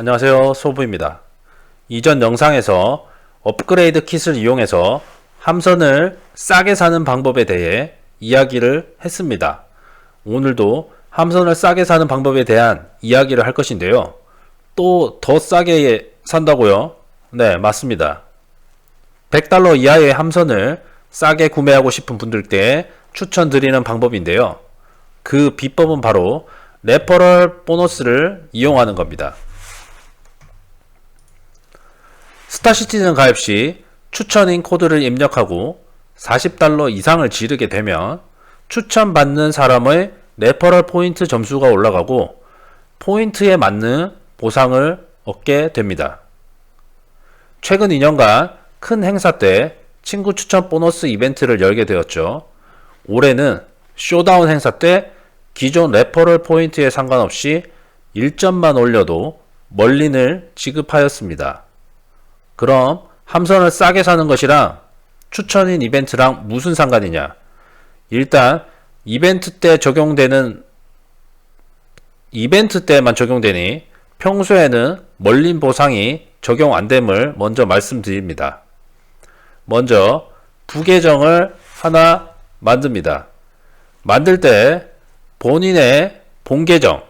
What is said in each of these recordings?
안녕하세요. 소부입니다. 이전 영상에서 업그레이드 킷을 이용해서 함선을 싸게 사는 방법에 대해 이야기를 했습니다. 오늘도 함선을 싸게 사는 방법에 대한 이야기를 할 것인데요. 또 더 싸게 산다고요? 네 맞습니다. 100달러 이하의 함선을 싸게 구매하고 싶은 분들께 추천드리는 방법인데요. 그 비법은 바로 레퍼럴 보너스를 이용하는 겁니다. 스타시티즌 가입 시 추천인 코드를 입력하고 40달러 이상을 지르게 되면 추천받는 사람의 레퍼럴 포인트 점수가 올라가고 포인트에 맞는 보상을 얻게 됩니다. 최근 2년간 큰 행사 때 친구 추천 보너스 이벤트를 열게 되었죠. 올해는 쇼다운 행사 때 기존 레퍼럴 포인트에 상관없이 1점만 올려도 멀린을 지급하였습니다. 그럼 함선을 싸게 사는 것이랑 추천인 이벤트랑 무슨 상관이냐? 일단 이벤트 때 적용되는 이벤트 때만 적용되니 평소에는 멀린 보상이 적용 안 됨을 먼저 말씀드립니다. 먼저 부계정을 하나 만듭니다. 만들 때 본인의 본계정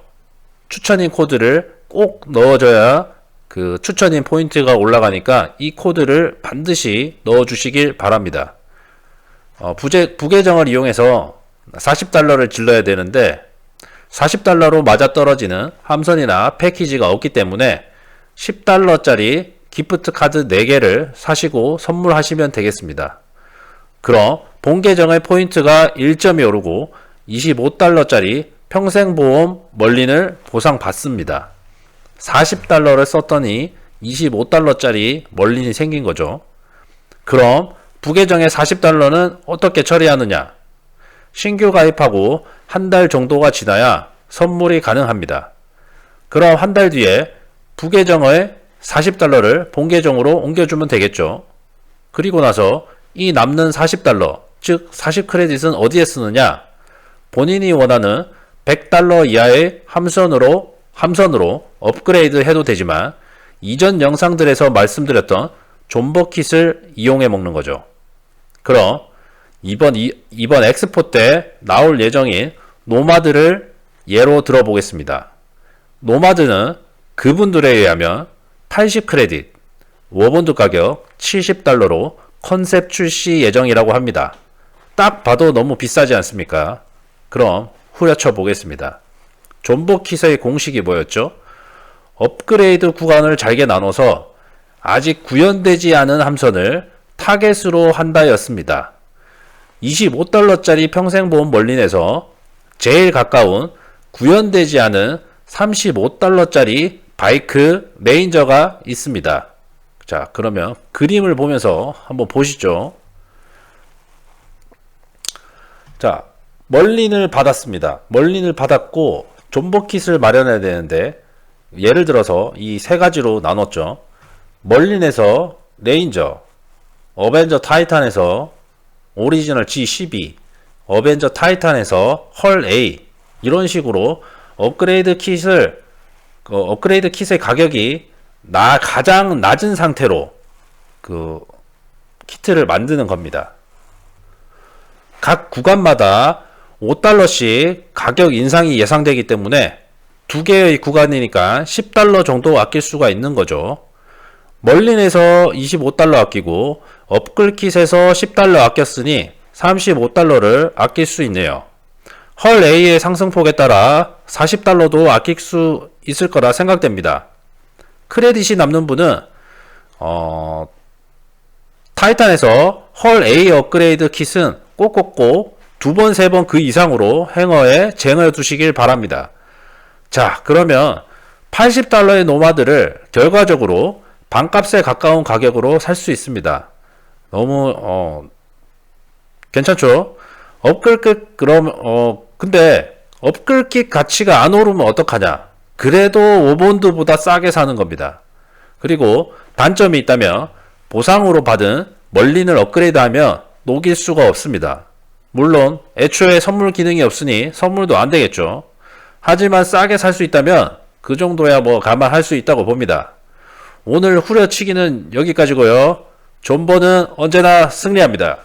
추천인 코드를 꼭 넣어줘야 그 추천인 포인트가 올라가니까 이 코드를 반드시 넣어 주시길 바랍니다. 어, 부재, 부계정을 이용해서 40달러를 질러야 되는데 40달러로 맞아떨어지는 함선이나 패키지가 없기 때문에 10달러짜리 기프트 카드 4개를 사시고 선물하시면 되겠습니다. 그럼 본 계정의 포인트가 1점이 오르고 25달러짜리 평생보험 멀린을 보상받습니다. 40달러를 썼더니 25달러짜리 멀린이 생긴 거죠. 그럼 부계정의 40달러는 어떻게 처리하느냐? 신규 가입하고 한 달 정도가 지나야 선물이 가능합니다. 그럼 한 달 뒤에 부계정의 40달러를 본계정으로 옮겨주면 되겠죠. 그리고 나서 이 남는 40달러, 즉 40크레딧은 어디에 쓰느냐? 본인이 원하는 100달러 이하의 함선으로 함선으로 업그레이드 해도 되지만 이전 영상들에서 말씀드렸던 존버킷을 이용해 먹는 거죠. 그럼 이번 이, 이번 엑스포 때 나올 예정인 노마드를 예로 들어보겠습니다. 노마드는 그분들에 의하면 80크레딧, 워본드 가격 70달러로 컨셉 출시 예정이라고 합니다. 딱 봐도 너무 비싸지 않습니까? 그럼 후려쳐 보겠습니다. 존버킷의 공식이 뭐였죠? 업그레이드 구간을 잘게 나눠서 아직 구현되지 않은 함선을 타겟으로 한다였습니다. 25달러짜리 평생보험 멀린에서 제일 가까운 구현되지 않은 35달러짜리 바이크 레인저가 있습니다. 자, 그러면 그림을 보면서 한번 보시죠. 자, 멀린을 받았습니다. 멀린을 받았고 존버킷을 마련해야 되는데 예를 들어서 이 세 가지로 나눴죠. 멀린에서 레인저, 어벤져 타이탄에서 오리지널 G12, 어벤져 타이탄에서 헐 A 이런 식으로 업그레이드 킷을 그 업그레이드 킷의 가격이 나 가장 낮은 상태로 그 키트를 만드는 겁니다. 각 구간마다 5달러씩 가격 인상이 예상되기 때문에 두 개의 구간이니까 10달러 정도 아낄 수가 있는 거죠. 멀린에서 25달러 아끼고 업글킷에서 10달러 아꼈으니 35달러를 아낄 수 있네요. 헐 A의 상승폭에 따라 40달러도 아낄 수 있을 거라 생각됩니다. 크레딧이 남는 분은 어, 타이탄에서 헐 A 업그레이드 킷은 꼭꼭꼭 두 번, 세 번 그 이상으로 행어에 쟁여 두시길 바랍니다. 자, 그러면 80달러의 노마드를 결과적으로 반값에 가까운 가격으로 살 수 있습니다. 너무, 어, 괜찮죠? 업글킷, 그럼, 어, 근데, 업글킷 가치가 안 오르면 어떡하냐? 그래도 오본드보다 싸게 사는 겁니다. 그리고 단점이 있다면, 보상으로 받은 멀린을 업그레이드 하면 녹일 수가 없습니다. 물론 애초에 선물 기능이 없으니 선물도 안 되겠죠. 하지만 싸게 살 수 있다면 그 정도야 뭐 감안할 수 있다고 봅니다. 오늘 후려치기는 여기까지고요. 존버는 언제나 승리합니다.